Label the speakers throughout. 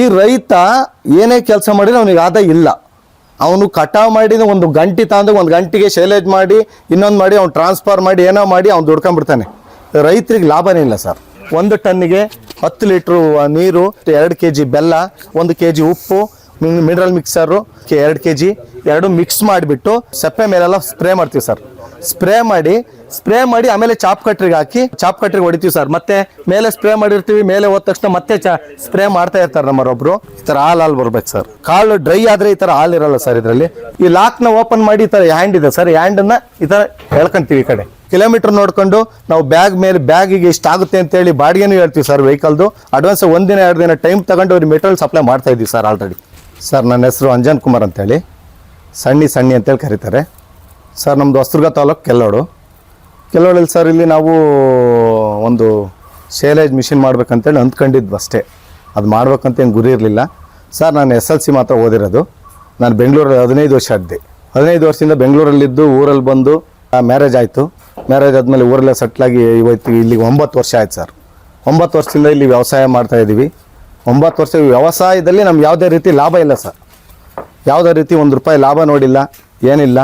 Speaker 1: ಈ ರೈತ ಏನೇ ಕೆಲಸ ಮಾಡಿದ್ರೆ ಅವನಿಗೆ ಆದಾಯ ಇಲ್ಲ. ಅವನು ಕಟಾವು ಮಾಡಿ ಒಂದು ಗಂಟೆ ತಂದು ಒಂದು ಗಂಟೆಗೆ ಶೈಲೇಜ್ ಮಾಡಿ, ಇನ್ನೊಂದು ಮಾಡಿ, ಅವ್ನು ಟ್ರಾನ್ಸ್ಫರ್ ಮಾಡಿ, ಏನೋ ಮಾಡಿ, ಅವ್ನು ದುಡ್ಕೊಂಡ್ಬಿಡ್ತಾನೆ. ರೈತರಿಗೆ ಲಾಭನೇ ಇಲ್ಲ ಸರ್. ಒಂದು ಟನ್ನಿಗೆ ಹತ್ತು ಲೀಟ್ರು ನೀರು, ಎರಡು ಕೆ ಜಿ ಬೆಲ್ಲ, ಒಂದು ಕೆ ಜಿ ಉಪ್ಪು ಮಿನರಲ್ ಮಿಕ್ಸರು ಎರಡು ಕೆ ಜಿ ಎರಡು ಮಿಕ್ಸ್ ಮಾಡಿಬಿಟ್ಟು, ಸಪ್ಪೆ ಮೇಲೆಲ್ಲ ಸ್ಪ್ರೇ ಮಾಡ್ತೀವಿ ಸರ್. ಸ್ಪ್ರೇ ಮಾಡಿ ಸ್ಪ್ರೇ ಮಾಡಿ ಆಮೇಲೆ ಚಾಪ್ ಕಟ್ರಿಗೆ ಹಾಕಿ ಚಾಪ್ ಕಟ್ರಿಗೆ ಹೊಡಿತೀವಿ ಸರ್. ಮತ್ತೆ ಮೇಲೆ ಸ್ಪ್ರೇ ಮಾಡಿರ್ತೀವಿ ಮೇಲೆ ಹೋದ ತಕ್ಷಣ ಮತ್ತೆ ಚಾ ಸ್ಪ್ರೇ ಮಾಡ್ತಾ ಇರ್ತಾರೆ ನಮ್ಮರೊಬ್ರು ಈ ತರ ಹಾಲು ಹಾಲು ಬರ್ಬೇಕು ಸರ್. ಕಾಲು ಡ್ರೈ ಆದ್ರೆ ಈ ತರ ಹಾಲು ಇರಲ್ಲ ಸರ್ ಇದರಲ್ಲಿ. ಈ ಲಾಕ್ನ ಓಪನ್ ಮಾಡಿ ಈ ತರ ಹ್ಯಾಂಡ್ ಇದೆ ಸರ್. ಹ್ಯಾಂಡ್ನ ಈ ತರ ಹೇಳ್ಕೊಂತೀವಿ ಈ ಕಡೆ. ಕಿಲೋಮೀಟರ್ ನೋಡ್ಕೊಂಡು ನಾವು ಬ್ಯಾಗ್ ಮೇಲೆ ಬ್ಯಾಗಿಗೆ ಇಷ್ಟ ಆಗುತ್ತೆ ಅಂತೇಳಿ ಬಾಡಿಗೆನೂ ಹೇಳ್ತೀವಿ ಸರ್ ವೆಹಿಕಲ್ದು ಅಡ್ವಾನ್ಸ್ ಒಂದಿನ ಎರಡು ದಿನ ಟೈಮ್ ತಗೊಂಡು ಅವ್ರಿಗೆ ಮೆಟೀರಿಯಲ್ ಸಪ್ಲೈ ಮಾಡ್ತಾ ಇದ್ದೀವಿ ಸರ್ ಆಲ್ರೆಡಿ ಸರ್ ನನ್ನ ಹೆಸರು ಅಂಜನ್ ಕುಮಾರ್ ಅಂತೇಳಿ. ಸಣ್ಣಿ ಸಣ್ಣಿ ಅಂತೇಳಿ ಕರೀತಾರೆ. ಸರ್ ನಮ್ಮದು ಹೊಸದುರ್ಗ ತಾಲೂಕು ಕೆಲ್ಲೋಡು. ಕೆಲ್ಲೋಡಲ್ಲಿ ಸರ್, ಇಲ್ಲಿ ನಾವು ಒಂದು ಶೇಲೇಜ್ ಮಿಷಿನ್ ಮಾಡ್ಬೇಕಂತೇಳಿ ಅಂದ್ಕೊಂಡಿದ್ವಿ ಅಷ್ಟೇ. ಅದು ಮಾಡ್ಬೇಕಂತ ಏನು ಗುರಿ ಇರಲಿಲ್ಲ. ಸರ್, ನಾನು ಎಸ್ ಎಲ್ ಸಿ ಮಾತ್ರ ಓದಿರೋದು. ನಾನು ಬೆಂಗಳೂರಲ್ಲಿ ಹದಿನೈದು ವರ್ಷ ಇದ್ದೆ ಹದಿನೈದು ವರ್ಷದಿಂದ ಬೆಂಗಳೂರಲ್ಲಿದ್ದು, ಊರಲ್ಲಿ ಬಂದು ಮ್ಯಾರೇಜ್ ಆಯಿತು. ಮ್ಯಾರೇಜ್ ಆದಮೇಲೆ ಊರಲ್ಲೇ ಸೆಟ್ಲಾಗಿ ಇವತ್ತು ಇಲ್ಲಿಗೆ ಒಂಬತ್ತು ವರ್ಷ ಆಯ್ತು ಸರ್. ಒಂಬತ್ತು ವರ್ಷದಿಂದ ಇಲ್ಲಿ ವ್ಯವಸಾಯ ಮಾಡ್ತಾ ಇದ್ದೀವಿ ಒಂಬತ್ತು ವರ್ಷ ವ್ಯವಸಾಯದಲ್ಲಿ ನಮ್ಗೆ ಯಾವುದೇ ರೀತಿ ಲಾಭ ಇಲ್ಲ ಸರ್. ಯಾವುದೇ ರೀತಿ ಒಂದು ರೂಪಾಯಿ ಲಾಭ ನೋಡಿಲ್ಲ, ಏನಿಲ್ಲ.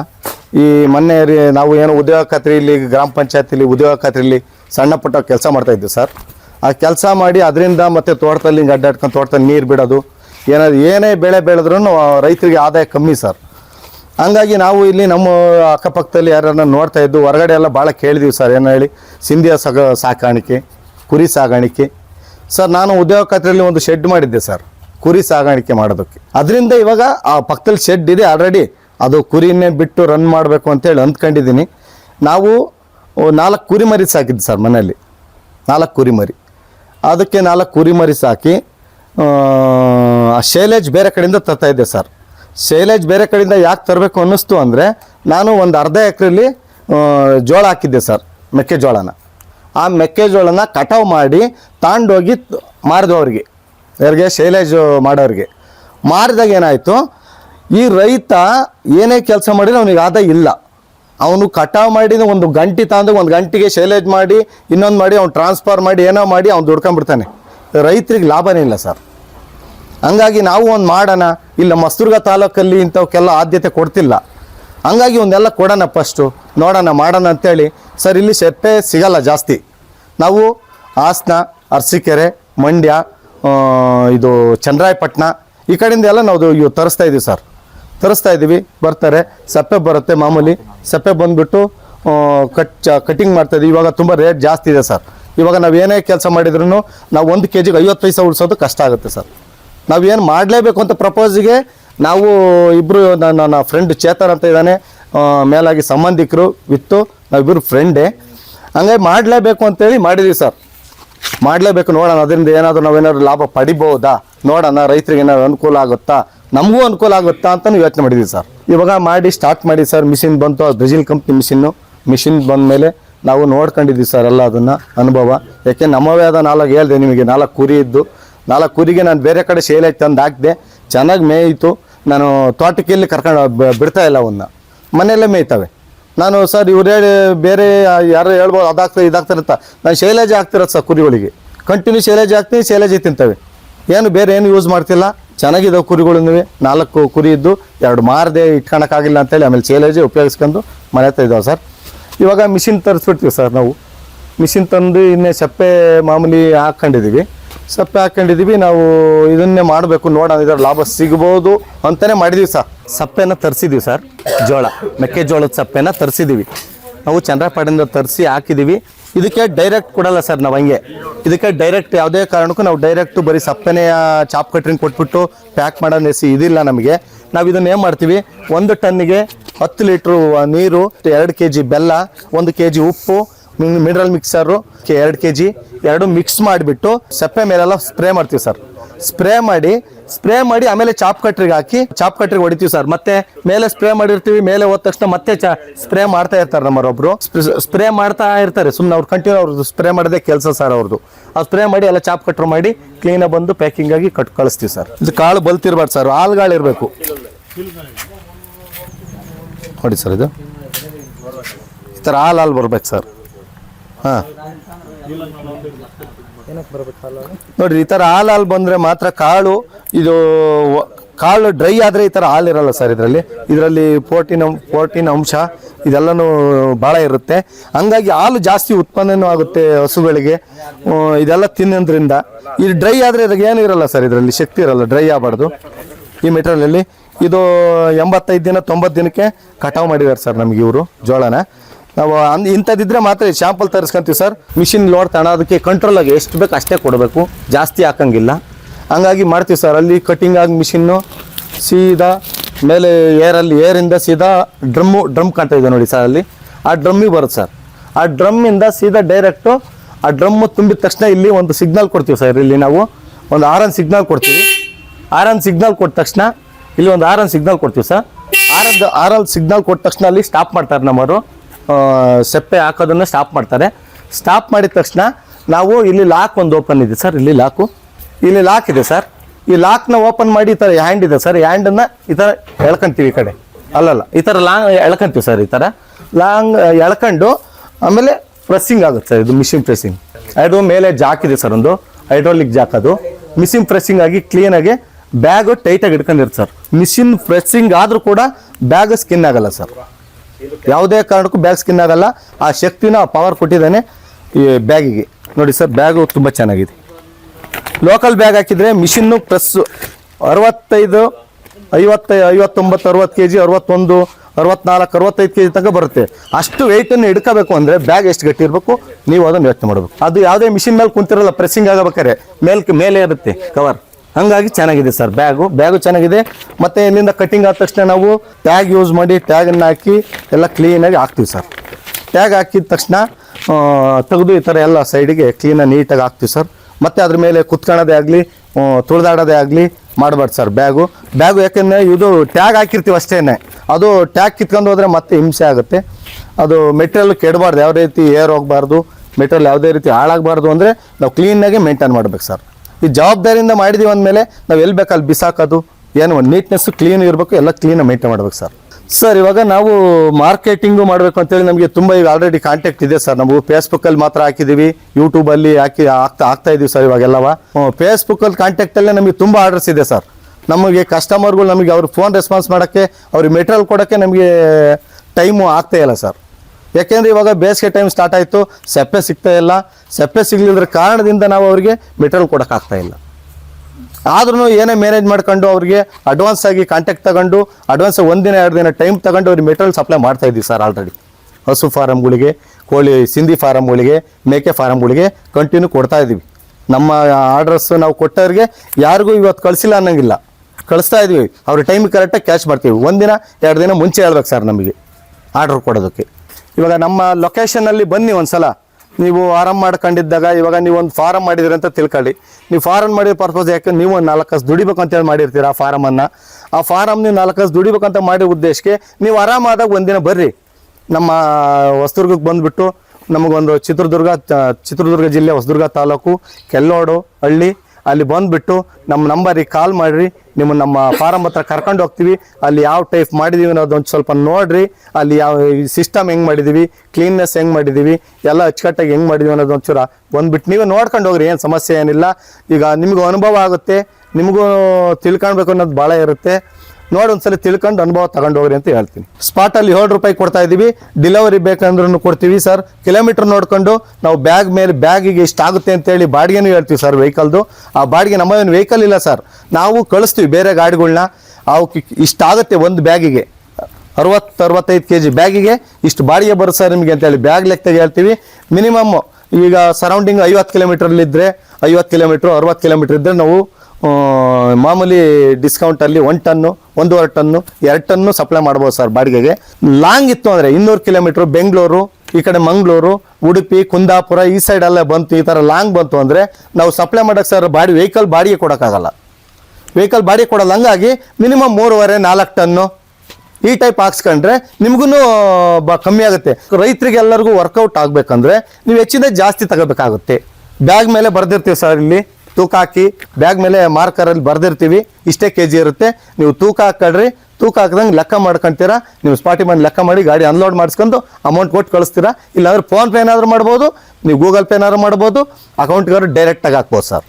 Speaker 1: ಈ ಮೊನ್ನೆ ರೀ- ನಾವು ಏನು ಉದ್ಯೋಗ ಖಾತ್ರಿಯಲ್ಲಿ ಗ್ರಾಮ ಪಂಚಾಯತಿಲಿ ಉದ್ಯೋಗ ಖಾತ್ರಿಯಲ್ಲಿ ಸಣ್ಣ ಪುಟ್ಟ ಕೆಲಸ ಮಾಡ್ತಾ ಸರ್. ಆ ಕೆಲಸ ಮಾಡಿ ಅದರಿಂದ ಮತ್ತೆ ತೋಟದಲ್ಲಿ ಹಿಂಗೆ ಅಡ್ಡಾಡ್ಕೊಂಡು ತೋಟದಲ್ಲಿ ನೀರು ಬಿಡೋದು ಏನಾದ್ರು ಏನೇ ಬೆಳೆ ಬೆಳೆದ್ರೂ ರೈತರಿಗೆ ಆದಾಯ ಕಮ್ಮಿ ಸರ್. ಹಂಗಾಗಿ ನಾವು ಇಲ್ಲಿ ನಮ್ಮ ಅಕ್ಕಪಕ್ಕದಲ್ಲಿ ಯಾರನ್ನ ನೋಡ್ತಾ ಇದ್ದು ಹೊರಗಡೆ ಎಲ್ಲ ಭಾಳ ಕೇಳಿದೀವಿ ಸರ್, ಏನು ಹೇಳಿ, ಸಿಂಧಿಯ ಸಗ ಸಾಕಾಣಿಕೆ, ಕುರಿ ಸಾಗಾಣಿಕೆ. ಸರ್, ನಾನು ಉದ್ಯೋಗ ಖಾತ್ರಿಯಲ್ಲಿ ಒಂದು ಶೆಡ್ ಮಾಡಿದ್ದೆ ಸರ್, ಕುರಿ ಸಾಗಾಣಿಕೆ ಮಾಡೋದಕ್ಕೆ. ಅದರಿಂದ ಇವಾಗ ಆ ಪಕ್ಕದಲ್ಲಿ ಶೆಡ್ ಇದೆ ಆಲ್ರೆಡಿ ಅದು ಕುರಿನೇ ಬಿಟ್ಟು ರನ್ ಮಾಡಬೇಕು ಅಂತೇಳಿ ಅಂದ್ಕೊಂಡಿದ್ದೀನಿ. ನಾವು ನಾಲ್ಕು ಕುರಿ ಮರಿ ಸಾಕಿದ್ದು ಸರ್ ಮನೆಯಲ್ಲಿ. ನಾಲ್ಕು ಕುರಿ ಮರಿ. ಅದಕ್ಕೆ ನಾಲ್ಕು ಕುರಿ ಮರಿ ಸಾಕಿ, ಆ ಶೈಲೇಜ್ ಬೇರೆ ಕಡೆಯಿಂದ ತರ್ತಾಯಿದ್ದೆ ಸರ್. ಶೈಲೇಜ್ ಬೇರೆ ಕಡೆಯಿಂದ ಯಾಕೆ ತರಬೇಕು ಅನ್ನಿಸ್ತು ಅಂದರೆ, ನಾನು ಒಂದು ಅರ್ಧ ಎಕ್ರೆಲಿ ಜೋಳ ಹಾಕಿದ್ದೆ ಸರ್ ಮೆಕ್ಕೆಜೋಳನ ಆ ಮೆಕ್ಕೆಜೋಳನ ಕಟಾವು ಮಾಡಿ ತಾಂಡೋಗಿ ಮಾರಿದವ್ರಿಗೆ ಅವ್ರಿಗೆ ಶೈಲೇಜ್ ಮಾಡೋರಿಗೆ. ಮಾರಿದಾಗ ಏನಾಯಿತು ಈ ರೈತ ಏನೇ ಕೆಲಸ ಮಾಡಿದ್ರೆ ಅವನಿಗೆ ಆದಾಯ ಇಲ್ಲ. ಅವನು ಕಟಾವು ಮಾಡಿ ಒಂದು ಗಂಟೆ ತಂದು ಒಂದು ಗಂಟೆಗೆ ಶೈಲೇಜ್ ಮಾಡಿ, ಇನ್ನೊಂದು ಮಾಡಿ, ಅವ್ನು ಟ್ರಾನ್ಸ್ಫರ್ ಮಾಡಿ, ಏನೋ ಮಾಡಿ ಅವ್ನು ದುಡ್ಕೊಂಡ್ಬಿಡ್ತಾನೆ. ರೈತರಿಗೆ ಲಾಭನೇ ಇಲ್ಲ ಸರ್. ಹಂಗಾಗಿ ನಾವು ಒಂದು ಮಾಡೋಣ, ಇಲ್ಲ ಮಸ್ತುರ್ಗ ತಾಲೂಕಲ್ಲಿ ಇಂಥವಕ್ಕೆಲ್ಲ ಆದ್ಯತೆ ಕೊಡ್ತಿಲ್ಲ. ಹಂಗಾಗಿ ಒಂದೆಲ್ಲ ಕೊಡೋಣ ಫಸ್ಟು ನೋಡೋಣ, ಮಾಡೋಣ ಅಂತೇಳಿ. ಸರ್, ಇಲ್ಲಿ ಸೆಟ್ಟೆ ಸಿಗಲ್ಲ ಜಾಸ್ತಿ. ನಾವು ಹಾಸನ, ಅರಸೀಕೆರೆ, ಮಂಡ್ಯ ಇದು ಚಂದ್ರಾಯಪಟ್ಟಣ, ಈ ಕಡೆಯಿಂದ ಎಲ್ಲ ನಾವು ಇವು ತರಿಸ್ತಾ ಇದ್ದೀವಿ ಸರ್. ತರಿಸ್ತಾ ಇದ್ದೀವಿ, ಬರ್ತಾರೆ. ಸಪ್ಪೆ ಬರುತ್ತೆ ಮಾಮೂಲಿ. ಸಪ್ಪೆ ಬಂದುಬಿಟ್ಟು ಕಟ್ ಕಟಿಂಗ್ ಮಾಡ್ತಾ ಇದೀವಿ ಇವಾಗ ತುಂಬ ರೇಟ್ ಜಾಸ್ತಿ ಇದೆ ಸರ್. ಇವಾಗ ನಾವು ಏನೇ ಕೆಲಸ ಮಾಡಿದ್ರು ನಾವು ಒಂದು ಕೆ ಜಿಗೆ ಐವತ್ತು ಪೈಸೆ ಉಳಿಸೋದು ಕಷ್ಟ ಆಗುತ್ತೆ ಸರ್. ನಾವೇನು ಮಾಡಲೇಬೇಕು ಅಂತ ಪ್ರಪೋಸಿಗೆ ನಾವು ಇಬ್ಬರು ನನ್ನ ಫ್ರೆಂಡ್ ಚೇತನ್ ಅಂತ ಇದ್ದಾನೆ. ಮೇಲಾಗಿ ಸಂಬಂಧಿಕರು, ವಿತ್ತು ನಾವಿಬ್ಬರು ಫ್ರೆಂಡೇ ಹಂಗಾಗಿ ಮಾಡಲೇಬೇಕು ಅಂತೇಳಿ ಮಾಡಿದ್ದೀವಿ ಸರ್. ಮಾಡಲೇಬೇಕು ನೋಡೋಣ. ಅದರಿಂದ ಏನಾದರೂ ನಾವೇನಾದ್ರು ಲಾಭ ಪಡಿಬೋದಾ? ನೋಡೋಣ. ರೈತರಿಗೆ ಏನಾದರೂ ಅನುಕೂಲ ಆಗುತ್ತಾ? ನಮಗೂ ಅನುಕೂಲ ಆಗುತ್ತಾ ಅಂತಲೂ ಯೋಚನೆ ಮಾಡಿದ್ದೀವಿ ಸರ್. ಇವಾಗ ಮಾಡಿ ಸ್ಟಾರ್ಟ್ ಮಾಡಿ ಸರ್ ಮಿಷಿನ್ ಬಂತು, ಅದು ಬ್ರೆಜಿಲ್ ಕಂಪ್ನಿ ಮಿಷಿನ್ನು ಮಿಷಿನ್ ಬಂದ ಮೇಲೆ ನಾವು ನೋಡ್ಕೊಂಡಿದ್ದೀವಿ ಸರ್ ಎಲ್ಲ ಅದನ್ನು, ಅನುಭವ. ಯಾಕೆ ನಮ್ಮವೇ ಆದ ನಾಲ್ಕು ಹೇಳಿದೆ ನಿಮಗೆ, ನಾಲ್ಕು ಕುರಿ ಇದ್ದು. ನಾಲ್ಕು ಕುರಿಗೆ ನಾನು ಬೇರೆ ಕಡೆ ಶೇಲೆ ತಂದು ಹಾಕಿದೆ, ಚೆನ್ನಾಗಿ ಮೇಯಿತು. ನಾನು ತೋಟಕ್ಕೆ ಇಲ್ಲಿ ಕರ್ಕೊಂಡು ಬಿಡ್ತಾ ಇಲ್ಲ ಅವನ್ನ. ಮನೆಯಲ್ಲೇ ಮೇಯ್ತವೆ. ನಾನು ಸರ್ ಇವ್ರು ಹೇಳಿ, ಬೇರೆ ಯಾರು ಹೇಳ್ಬೋದು ಅದಾಗ್ತದೆ ಇದಾಗ್ತಾರೆ ಅಂತ ನಾನು ಶೈಲೇಜ್ ಆಗ್ತಿರೋದು ಸರ್ ಕುರಿಗಳಿಗೆ. ಕಂಟಿನ್ಯೂ ಶೈಲೇಜ್ ಹಾಕ್ತೀನಿ ಶೈಲೇಜಿ ತಿಂತವೆ. ಏನು ಬೇರೆ ಏನು ಯೂಸ್ ಮಾಡ್ತಿಲ್ಲ. ಚೆನ್ನಾಗಿದ್ದಾವೆ ಕುರಿಗಳಿವೆ ನಾಲ್ಕು ಕುರಿ ಇದ್ದು ಎರಡು ಮಾರದೆ ಇಟ್ಕೊಳಕ್ಕಾಗಿಲ್ಲ ಅಂತೇಳಿ ಆಮೇಲೆ ಚೇಲೇಜಿ ಉಪಯೋಗಿಸ್ಕೊಂಡು ಮನೆ ಹತ್ರ ಇದ್ದಾವೆ ಸರ್. ಇವಾಗ ಮಿಷಿನ್ ತರಿಸ್ಬಿಡ್ತೀವಿ ಸರ್ ನಾವು. ಮಿಷಿನ್ ತಂದು ಇನ್ನೇ ಸಪ್ಪೆ ಮಾಮೂಲಿ ಹಾಕ್ಕೊಂಡಿದ್ದೀವಿ. ಸಪ್ಪೆ ಹಾಕ್ಕೊಂಡಿದ್ದೀವಿ, ನಾವು ಇದನ್ನೇ ಮಾಡಬೇಕು, ನೋಡೋಣ ಇದರ ಲಾಭ ಸಿಗ್ಬೋದು ಅಂತಲೇ ಮಾಡಿದ್ದೀವಿ ಸರ್. ಸಪ್ಪೆನ ತರಿಸಿದ್ದೀವಿ ಸರ್. ಜೋಳ, ಮೆಕ್ಕೆಜೋಳದ ಸಪ್ಪೆನ ತರಿಸಿದ್ದೀವಿ. ನಾವು ಚಂದ್ರಪಾಡಿಂದ ತರಿಸಿ ಹಾಕಿದ್ದೀವಿ ಇದಕ್ಕೆ ಡೈರೆಕ್ಟ್ ಕೊಡಲ್ಲ ಸರ್ ನಾವು ಹಂಗೆ. ಇದಕ್ಕೆ ಡೈರೆಕ್ಟ್ ಯಾವುದೇ ಕಾರಣಕ್ಕೂ ನಾವು ಡೈರೆಕ್ಟ್ ಬರೀ ಸಪ್ಪನೆಯ ಚಾಪ್ ಕಟ್ರಿಂಗ್ ಕೊಟ್ಬಿಟ್ಟು ಪ್ಯಾಕ್ ಮಾಡೋ ನೆಸಿ ಇದಿಲ್ಲ ನಮಗೆ. ನಾವು ಇದನ್ನ ಏನು ಮಾಡ್ತೀವಿ? ಒಂದು ಟನ್ನಿಗೆ ಹತ್ತು ಲೀಟ್ರು ನೀರು, ಎರಡು ಕೆ ಜಿ ಬೆಲ್ಲ, ಒಂದು ಕೆ ಜಿ ಉಪ್ಪು ಮಿನರಲ್ ಮಿಕ್ಸರು ಎರಡು ಕೆ ಜಿ ಎರಡು ಮಿಕ್ಸ್ ಮಾಡಿಬಿಟ್ಟು ಸಪ್ಪೆ ಮೇಲೆಲ್ಲ ಸ್ಪ್ರೇ ಮಾಡ್ತೀವಿ ಸರ್. ಸ್ಪ್ರೇ ಮಾಡಿ ಸ್ಪ್ರೇ ಮಾಡಿ ಆಮೇಲೆ ಚಾಪ್ ಕಟ್ರಿಗೆ ಹಾಕಿ, ಚಾಪ್ ಕಟ್ರಿಗೆ ಹೊಡಿತೀವಿ ಸರ್. ಮತ್ತೆ ಮೇಲೆ ಸ್ಪ್ರೇ ಮಾಡಿರ್ತೀವಿ, ಮೇಲೆ ಹೋದ ತಕ್ಷಣ ಮತ್ತೆ ಸ್ಪ್ರೇ ಮಾಡ್ತಾ ಇರ್ತಾರೆ ನಮ್ಮರೊಬ್ರು ಸ್ಪ್ರೇ ಮಾಡ್ತಾ ಇರ್ತಾರೆ. ಸುಮ್ಮನೆ ಅವ್ರು ಕಂಟಿನ್ಯೂ ಅವ್ರದ್ದು ಸ್ಪ್ರೇ ಮಾಡೋದೇ ಕೆಲಸ ಸರ್ ಅವ್ರದ್ದು. ಆ ಸ್ಪ್ರೇ ಮಾಡಿ ಎಲ್ಲ ಚಾಪ್ ಕಟ್ರ್ ಮಾಡಿ ಕ್ಲೀನಾಗಿ ಬಂದು ಪ್ಯಾಕಿಂಗ್ ಆಗಿ ಕಟ್ ಕಳಿಸ್ತೀವಿ ಸರ್. ಇದು ಕಾಳು ಬಲ್ತಿರ್ಬಾರ್ದು ಸರ್. ಹಾಲ್ಗಾಳು ಇರಬೇಕು. ನೋಡಿ ಸರ್ ಇದು. ಈ ಥರ ಹಾಲು ಹಾಲು ಬರ್ಬೇಕು ಸರ್. ಹಾಂ. ನೋಡ್ರಿ, ಈ ಥರ ಹಾಲು ಹಾಲು ಬಂದರೆ ಮಾತ್ರ ಕಾಳು, ಇದು ಕಾಳು ಡ್ರೈ ಆದರೆ ಈ ಥರ ಹಾಲು ಇರಲ್ಲ ಸರ್ ಇದರಲ್ಲಿ. ಇದರಲ್ಲಿ ಪ್ರೋಟೀನ್ ಪ್ರೋಟೀನ್ ಅಂಶ, ಇದೆಲ್ಲಾನು ಭಾಳ ಇರುತ್ತೆ. ಹಂಗಾಗಿ ಹಾಲು ಜಾಸ್ತಿ ಉತ್ಪನ್ನನೂ ಆಗುತ್ತೆ ಹಸುಗಳಿಗೆ. ಇದೆಲ್ಲ ತಿನ್ನೋದ್ರಿಂದ. ಇದು ಡ್ರೈ ಆದರೆ ಇದ್ರಾಗ ಏನು ಇರಲ್ಲ ಸರ್ ಇದರಲ್ಲಿ, ಶಕ್ತಿ ಇರಲ್ಲ, ಡ್ರೈ ಆಗಬಾರ್ದು. ಈ ಮೆಟೀರಿಯಲಲ್ಲಿ ಇದು ಎಂಬತ್ತೈದು ದಿನ ತೊಂಬತ್ತು ದಿನಕ್ಕೆ ಕಟಾವು ಮಾಡಿದ್ದಾರೆ ಸರ್ ನಮಗೆ ಇವರು ಜೋಳನ. ನಾವು ಅಂದ್ ಇಂಥದ್ದಿದ್ರೆ ಮಾತ್ರ ಶಾಂಪಲ್ ತರಿಸ್ಕೊಂತೀವಿ ಸರ್ ಮಿಷಿನ್ ಲೋಡ್ ತಗೊಳೋದಕ್ಕೆ ಕಂಟ್ರೋಲ್ ಆಗಿ ಎಷ್ಟು ಬೇಕು ಅಷ್ಟೇ ಕೊಡಬೇಕು. ಜಾಸ್ತಿ ಹಾಕಂಗಿಲ್ಲ. ಹಂಗಾಗಿ ಮಾಡ್ತೀವಿ ಸರ್ ಅಲ್ಲಿ ಕಟಿಂಗ್ ಆಗಿ ಮಿಷಿನ್ನು ಸೀದಾ ಮೇಲೆ ಏರಲ್ಲಿ ಏರಿಂದ ಸೀದಾ ಡ್ರಮ್ಮು ಡ್ರಮ್ ಕಾಣ್ತಾ ಇದೆ ನೋಡಿ ಸರ್ ಅಲ್ಲಿ. ಆ ಡ್ರಮ್ಮಿಗೆ ಬರುತ್ತೆ ಸರ್ ಆ ಡ್ರಮ್ಮಿಂದ ಸೀದಾ ಡೈರೆಕ್ಟು ಆ ಡ್ರಮ್ಮು ತುಂಬಿದ ತಕ್ಷಣ ಇಲ್ಲಿ ಒಂದು ಸಿಗ್ನಲ್ ಕೊಡ್ತೀವಿ ಸರ್ ಇಲ್ಲಿ ನಾವು ಒಂದು ಆರನ್ ಸಿಗ್ನಲ್ ಕೊಡ್ತೀವಿ. ಆರನ್ ಸಿಗ್ನಲ್ ಕೊಟ್ಟ ತಕ್ಷಣ ಇಲ್ಲಿ ಒಂದು ಆರನ್ ಸಿಗ್ನಲ್ ಕೊಡ್ತೀವಿ ಸರ್ ಆರ್ ಆರಲ್ ಸಿಗ್ನಲ್ ಕೊಟ್ಟ ತಕ್ಷಣ ಅಲ್ಲಿ ಸ್ಟಾಪ್ ಮಾಡ್ತಾರೆ ನಮ್ಮವರು. ಸೆಪ್ಪೆ ಹಾಕೋದನ್ನು ಸ್ಟಾಪ್ ಮಾಡ್ತಾರೆ. ಸ್ಟಾಪ್ ಮಾಡಿದ ತಕ್ಷಣ ನಾವು ಇಲ್ಲಿ ಲಾಕ್ ಒಂದು ಓಪನ್ ಇದೆ ಸರ್, ಇಲ್ಲಿ ಲಾಕು ಇಲ್ಲಿ ಲಾಕ್ ಇದೆ ಸರ್. ಈ ಲಾಕ್ನ ಓಪನ್ ಮಾಡಿ ಈ ಥರ ಹ್ಯಾಂಡ್ ಇದೆ ಸರ್. ಹ್ಯಾಂಡನ್ನು ಈ ಥರ ಎಳ್ಕೊಂತೀವಿ ಈ ಕಡೆ. ಅಲ್ಲಲ್ಲ, ಈ ಥರ ಲಾಂಗ್ ಎಳ್ಕೊಂತೀವಿ ಸರ್, ಈ ಥರ ಲಾಂಗ್ ಎಳ್ಕೊಂಡು ಆಮೇಲೆ ಪ್ರೆಸ್ಸಿಂಗ್ ಆಗುತ್ತೆ ಸರ್, ಇದು ಮಿಷಿನ್ ಪ್ರೆಸ್ಸಿಂಗ್ ಅದು ಮೇಲೆ ಜಾಕ್ ಇದೆ ಸರ್ ಒಂದು ಹೈಡ್ರೋಲಿಕ್ ಜಾಕ್ ಅದು. ಮಿಷಿನ್ ಪ್ರೆಸ್ಸಿಂಗ್ ಆಗಿ ಕ್ಲೀನಾಗಿ ಬ್ಯಾಗು ಟೈಟಾಗಿ ಇಟ್ಕೊಂಡಿರುತ್ತೆ ಸರ್. ಮಿಷಿನ್ ಪ್ರೆಸ್ಸಿಂಗ್ ಆದರೂ ಕೂಡ ಬ್ಯಾಗ್ ಸ್ಕಿನ್ ಆಗಲ್ಲ ಸರ್. ಯಾವುದೇ ಕಾರಣಕ್ಕೂ ಬ್ಯಾಗ್ ಸ್ಕಿನ್ ಆಗಲ್ಲ. ಆ ಶಕ್ತಿನ ಪವರ್ ಕೊಟ್ಟಿದ್ದಾನೆ ಈ ಬ್ಯಾಗಿಗೆ. ನೋಡಿ ಸರ್, ಬ್ಯಾಗು ತುಂಬ ಚೆನ್ನಾಗಿದೆ. ಲೋಕಲ್ ಬ್ಯಾಗ್ ಹಾಕಿದರೆ ಮಿಷಿನ್ನು ಪ್ರೆಸ್ಸು ಅರವತ್ತೈದು, ಐವತ್ತೈ, ಐವತ್ತೊಂಬತ್ತು, ಅರವತ್ತು ಕೆ ಜಿ ಅರವತ್ತೊಂದು, ಅರವತ್ನಾಲ್ಕು, ಅರವತ್ತೈದು ಕೆ ಜಿ ತನಕ ಬರುತ್ತೆ. ಅಷ್ಟು ವೆಯ್ಟನ್ನು ಹಿಡ್ಕೋಬೇಕು ಅಂದರೆ ಬ್ಯಾಗ್ ಎಷ್ಟು ಗಟ್ಟಿ ಇರಬೇಕು, ನೀವು ಅದನ್ನು ಯೋಚನೆ ಮಾಡಬೇಕು. ಅದು ಯಾವುದೇ ಮಿಷಿನ್ ಮೇಲೆ ಕುಂತಿರಲ್ಲ ಪ್ರೆಸ್ಸಿಂಗ್ ಆಗಬೇಕಾರೆ ಮೇಲ್ಕ್, ಮೇಲೆ ಇರುತ್ತೆ ಕವರ್ ಹಂಗಾಗಿ ಚೆನ್ನಾಗಿದೆ ಸರ್ ಬ್ಯಾಗು. ಬ್ಯಾಗು ಚೆನ್ನಾಗಿದೆ. ಮತ್ತೆ ಇಲ್ಲಿಂದ ಕಟಿಂಗ್ ಆದ ತಕ್ಷಣ ನಾವು ಟ್ಯಾಗ್ ಯೂಸ್ ಮಾಡಿ ಟ್ಯಾಗನ್ನು ಹಾಕಿ ಎಲ್ಲ ಕ್ಲೀನಾಗಿ ಹಾಕ್ತೀವಿ ಸರ್. ಟ್ಯಾಗ್ ಹಾಕಿದ ತಕ್ಷಣ ತೆಗೆದು ಈ ಥರ ಎಲ್ಲ ಸೈಡಿಗೆ ಕ್ಲೀನಾಗಿ ನೀಟಾಗಿ ಹಾಕ್ತೀವಿ ಸರ್. ಮತ್ತೆ ಅದ್ರ ಮೇಲೆ ಕುತ್ಕೊಳ್ಳೋದೇ ಆಗಲಿ ತುಳಿದಾಡೋದೇ ಆಗಲಿ ಮಾಡಬಾರ್ದು ಸರ್ ಬ್ಯಾಗು. ಬ್ಯಾಗು ಯಾಕೆಂದರೆ ಇದು ಟ್ಯಾಗ್ ಹಾಕಿರ್ತೀವಿ ಅಷ್ಟೇ ಅದು ಟ್ಯಾಗ್ ಕಿತ್ಕೊಂಡು ಹೋದರೆ ಮತ್ತೆ ಹಿಂಸೆ ಆಗುತ್ತೆ. ಅದು ಮೆಟೀರಿಯಲ್ ಕೆಡಬಾರ್ದು, ಯಾವ ರೀತಿ ಏರ್ ಹೋಗಬಾರ್ದು, ಮೆಟೀರಿಯಲ್ ಯಾವುದೇ ರೀತಿ ಹಾಳಾಗಬಾರ್ದು ಅಂದರೆ ನಾವು ಕ್ಲೀನಾಗಿ ಮೇಂಟೈನ್ ಮಾಡ್ಬೇಕು ಸರ್. ಈ ಜವಾಬ್ದಾರಿಯಿಂದ ಮಾಡಿದೀವಿ ಅಂದಮೇಲೆ ನಾವು ಎಲ್ಲಿ ಬೇಕಲ್ಲಿ ಬಿಸಾಕೋದು? ಏನು ಒಂದು ನೀಟ್ನೆಸ್ ಕ್ಲೀನ್ ಇರಬೇಕು, ಎಲ್ಲ ಕ್ಲೀನಾಗಿ ಮೇಂಟೈನ್ ಮಾಡ್ಬೇಕು ಸರ್. ಸರ್, ಇವಾಗ ನಾವು ಮಾರ್ಕೆಟಿಂಗು ಮಾಡಬೇಕು ಅಂತೇಳಿ ನಮಗೆ ತುಂಬ ಈಗ ಆಲ್ರೆಡಿ ಕಾಂಟ್ಯಾಕ್ಟ್ ಇದೆ ಸರ್. ನಾವು ಫೇಸ್ಬುಕ್ಕಲ್ಲಿ ಮಾತ್ರ ಹಾಕಿದ್ದೀವಿ ಯೂಟ್ಯೂಬಲ್ಲಿ ಹಾಕಿ ಆಗ್ತಾ ಆಗ್ತಾ ಇದ್ದೀವಿ ಸರ್ ಇವಾಗೆಲ್ಲವ. ಫೇಸ್ಬುಕ್ಕಲ್ಲಿ ಕಾಂಟ್ಯಾಕ್ಟಲ್ಲೇ ನಮಗೆ ತುಂಬ ಆರ್ಡರ್ಸ್ ಇದೆ ಸರ್. ನಮಗೆ ಕಸ್ಟಮರ್ಗಳು ನಮಗೆ ಅವ್ರ ಫೋನ್ ರೆಸ್ಪಾನ್ಸ್ ಮಾಡೋಕ್ಕೆ, ಅವ್ರಿಗೆ ಮೆಟೀರಿಯಲ್ ಕೊಡೋಕ್ಕೆ ನಮಗೆ ಟೈಮು ಆಗ್ತಾ ಇಲ್ಲ ಸರ್. ಯಾಕೆಂದ್ರೆ ಇವಾಗ ಬೇಸಿಗೆ ಟೈಮ್ ಸ್ಟಾರ್ಟ್ ಆಯಿತು, ಸೆಪ್ಪೆ ಸಿಗ್ತಾ ಇಲ್ಲ. ಸೆಪ್ಪೆ ಸಿಗ್ಲಿದ್ರ ಕಾರಣದಿಂದ ನಾವು ಅವರಿಗೆ ಮೆಟೀರಿಯಲ್ ಕೊಡೋಕ್ಕಾಗ್ತಾ ಇಲ್ಲ. ಆದ್ರೂ ಏನೇ ಮ್ಯಾನೇಜ್ ಮಾಡ್ಕೊಂಡು ಅವ್ರಿಗೆ ಅಡ್ವಾನ್ಸ್ ಆಗಿ ಕಾಂಟ್ಯಾಕ್ಟ್ ತಗೊಂಡು ಅಡ್ವಾನ್ಸ್ ಒಂದಿನ ಎರಡು ದಿನ ಟೈಮ್ ತಗೊಂಡು ಅವ್ರಿಗೆ ಮೆಟೀರಿಯಲ್ ಸಪ್ಲೈ ಮಾಡ್ತಾ ಇದ್ದೀವಿ ಸರ್ ಆಲ್ರೆಡಿ ಹಸು ಫಾರಮ್ಗಳಿಗೆ ಕೋಳಿ, ಸಿಂಧಿ ಫಾರಮ್ಗಳಿಗೆ ಮೇಕೆ ಫಾರಮ್ಗಳಿಗೆ ಕಂಟಿನ್ಯೂ ಕೊಡ್ತಾ ಇದ್ದೀವಿ. ನಮ್ಮ ಆರ್ಡರ್ಸ್ ನಾವು ಕೊಟ್ಟವ್ರಿಗೆ ಯಾರಿಗೂ ಇವತ್ತು ಕಳಿಸಿಲ್ಲ ಅನ್ನಂಗಿಲ್ಲ. ಕಳಿಸ್ತಾ ಇದೀವಿ ಅವ್ರ ಟೈಮ್ ಕರೆಕ್ಟಾಗಿ ಕ್ಯಾಚ್ ಮಾಡ್ತೀವಿ. ಒಂದಿನ ಎರಡು ದಿನ ಮುಂಚೆ ಹೇಳ್ಬೇಕು ಸರ್ ನಮಗೆ. ಆರ್ಡರ್ ಕೊಡೋದಕ್ಕೆ. ಇವಾಗ ನಮ್ಮ ಲೊಕೇಶನಲ್ಲಿ ಬನ್ನಿ ಒಂದ್ಸಲ. ನೀವು ಆರಾಮ್ ಮಾಡ್ಕೊಂಡಿದ್ದಾಗ ಇವಾಗ ನೀವು ಒಂದು ಫಾರಮ್ ಮಾಡಿದಿರ ಅಂತ ತಿಳ್ಕೊಳ್ಳಿ. ನೀವು ಫಾರಮ್ ಮಾಡಿದ ಪರ್ಪಸ್ ಯಾಕೆ ನೀವು ಒಂದು ನಾಲ್ಕು ದುಡಿಬೇಕು ಅಂತೇಳಿ ಮಾಡಿರ್ತೀರ ಆ ಫಾರಮನ್ನು ಆ ಫಾರಮ್ ನೀವು ನಾಲ್ಕು ದುಡಿಬೇಕಂತ ಮಾಡಿದ ಉದ್ದೇಶಕ್ಕೆ ನೀವು ಆರಾಮಾದಾಗ ಒಂದಿನ ಬರ್ರಿ. ನಮ್ಮ ಹೊಸದುರ್ಗಕ್ಕೆ ಬಂದುಬಿಟ್ಟು ನಮಗೊಂದು ಚಿತ್ರದುರ್ಗ ಚಿತ್ರದುರ್ಗ ಜಿಲ್ಲೆ ಹೊಸದುರ್ಗ ತಾಲೂಕು, ಕೆಲ್ಲೋಡು, ಹಳ್ಳಿ ಅಲ್ಲಿ ಬಂದುಬಿಟ್ಟು ನಮ್ಮ ನಂಬರಿಗೆ ಕಾಲ್ ಮಾಡಿರಿ. ನಿಮ್ಮ ನಮ್ಮ ಫಾರಮ್ ಹತ್ರ ಕರ್ಕೊಂಡು ಹೋಗ್ತೀವಿ. ಅಲ್ಲಿ ಯಾವ ಟೈಪ್ ಮಾಡಿದ್ದೀವಿ ಅನ್ನೋದೊಂದು ಸ್ವಲ್ಪ ನೋಡಿರಿ. ಅಲ್ಲಿ ಯಾವ ಸಿಸ್ಟಮ್ ಹೆಂಗೆ ಮಾಡಿದ್ದೀವಿ ಕ್ಲೀನ್ನೆಸ್ ಹೆಂಗೆ ಮಾಡಿದ್ದೀವಿ ಎಲ್ಲ ಅಚ್ಚುಕಟ್ಟಾಗಿ ಹೆಂಗೆ ಮಾಡಿದೀವಿ ಅನ್ನೋದು ಒಂಚೂರ ಬಂದ್ಬಿಟ್ಟು ನೀವು ನೋಡ್ಕೊಂಡು ಹೋಗ್ರಿ, ಏನು ಸಮಸ್ಯೆ ಏನಿಲ್ಲ. ಈಗ ನಿಮಗೂ ಅನುಭವ ಆಗುತ್ತೆ, ನಿಮಗೂ ತಿಳ್ಕೊಳ್ಬೇಕು ಅನ್ನೋದು ಭಾಳ ಇರುತ್ತೆ. ನೋಡಿ ಒಂದ್ಸಲ ತಿಳ್ಕೊಂಡು ಅನುಭವ ತಗೊಂಡು ಹೋಗ್ರಿ ಅಂತ ಹೇಳ್ತೀನಿ. ಸ್ಪಾಟಲ್ಲಿ ಏಳು ರೂಪಾಯಿ ಕೊಡ್ತಾ ಇದ್ದೀವಿ ಡಿಲಿವರಿ ಬೇಕಂದ್ರೂ ಕೊಡ್ತೀವಿ ಸರ್. ಕಿಲೋಮೀಟರ್ ನೋಡ್ಕೊಂಡು ನಾವು ಬ್ಯಾಗ್ ಮೇಲೆ ಬ್ಯಾಗಿಗೆ ಇಷ್ಟಾಗುತ್ತೆ ಅಂತೇಳಿ ಬಾಡಿಗೆನೂ ಹೇಳ್ತೀವಿ ಸರ್ ವೆಹಿಕಲ್ದು. ಆ ಬಾಡಿಗೆ ನಮ್ಮ ಏನು ವೆಹಿಕಲ್ ಇಲ್ಲ ಸರ್. ನಾವು ಕಳಿಸ್ತೀವಿ ಬೇರೆ ಗಾಡಿಗಳ್ನ. ಅವಕ್ಕೆ ಇಷ್ಟಾಗುತ್ತೆ ಒಂದು ಬ್ಯಾಗಿಗೆ. ಅರವತ್ತು, ಅರವತ್ತೈದು ಕೆ ಜಿ ಬ್ಯಾಗಿಗೆ ಇಷ್ಟು ಬಾಡಿಗೆ ಬರುತ್ತೆ ಸರ್ ನಿಮಗೆ ಅಂತೇಳಿ ಬ್ಯಾಗ್ ಲೆಕ್ಕದಾಗ ಹೇಳ್ತೀವಿ. ಮಿನಿಮಮ್ ಈಗ ಸರೌಂಡಿಂಗ್ ಐವತ್ತು ಕಿಲೋಮೀಟ್ರಲ್ಲಿದ್ದರೆ ಐವತ್ತು ಕಿಲೋಮೀಟ್ರ್ ಅರವತ್ತು ಕಿಲೋಮೀಟ್ರ್ ಇದ್ರೆ ನಾವು ಮಾಮೂಲಿ ಡಿಸ್ಕೌಂಟಲ್ಲಿ ಒನ್ ಟನ್ನು, ಒಂದೂವರೆ ಟನ್ನು, ಎರಡು ಟನ್ನು ಸಪ್ಲೈ ಮಾಡ್ಬೋದು ಸರ್ ಬಾಡಿಗೆಗೆ. ಲಾಂಗ್ ಇತ್ತು ಅಂದರೆ ಇನ್ನೂರು ಕಿಲೋಮೀಟ್ರ್ ಬೆಂಗಳೂರು, ಈ ಕಡೆ ಮಂಗಳೂರು, ಉಡುಪಿ, ಕುಂದಾಪುರ, ಈ ಸೈಡೆಲ್ಲ ಬಂತು, ಈ ಥರ ಲಾಂಗ್ ಬಂತು ಅಂದರೆ ನಾವು ಸಪ್ಲೈ ಮಾಡೋಕ್ಕೆ ಸರ್ ಬಾಡಿ ವೆಹಿಕಲ್ ಬಾಡಿಗೆ ಕೊಡೋಕ್ಕಾಗಲ್ಲ. ವೆಹಿಕಲ್ ಬಾಡಿಗೆ ಕೊಡಲ್ಲ, ಹಂಗಾಗಿ ಮಿನಿಮಮ್ ಮೂರುವರೆ, ನಾಲ್ಕು ಟನ್ನು ಈ ಟೈಪ್ ಹಾಕ್ಸ್ಕೊಂಡ್ರೆ ನಿಮಗೂ ಬ, ಕಮ್ಮಿ ಆಗುತ್ತೆ. ರೈತರಿಗೆ ಎಲ್ಲರಿಗೂ ವರ್ಕೌಟ್ ಆಗಬೇಕಂದ್ರೆ ನೀವು ಹೆಚ್ಚಿನ ಜಾಸ್ತಿ ತಗೋಬೇಕಾಗುತ್ತೆ. ಬ್ಯಾಗ್ ಮೇಲೆ ಬರ್ದಿರ್ತೀವಿ ಸರ್ ಇಲ್ಲಿ. ತೂಕ ಹಾಕಿ ಬ್ಯಾಗ್ ಮೇಲೆ ಮಾರ್ಕರಲ್ಲಿ ಬರ್ದಿರ್ತೀವಿ, ಇಷ್ಟೇ ಕೆ ಜಿ ಇರುತ್ತೆ. ನೀವು ತೂಕ ಹಾಕಡ್ರಿ ತೂಕ ಹಾಕ್ದಂಗೆ ಲೆಕ್ಕ ಮಾಡ್ಕೊಂತೀರಾ, ನೀವು ಸ್ಪಾಟಿ ಬಂದು ಲೆಕ್ಕ ಮಾಡಿ ಗಾಡಿ ಅನ್ಲೋಡ್ ಮಾಡಿಸ್ಕೊಂಡು ಅಮೌಂಟ್ ಕೊಟ್ಟು ಕಳಿಸ್ತೀರಾ, ಇಲ್ಲಾಂದ್ರೆ ಫೋನ್ ಪೇ ಏನಾದರೂ ಮಾಡ್ಬೋದು, ನೀವು ಗೂಗಲ್ ಪೇ ಏನಾದ್ರು ಮಾಡ್ಬೋದು ಅಕೌಂಟ್ಗಾದ್ರು ಡೈರೆಕ್ಟಾಗಿ ಹಾಕ್ಬೋದು ಸರ್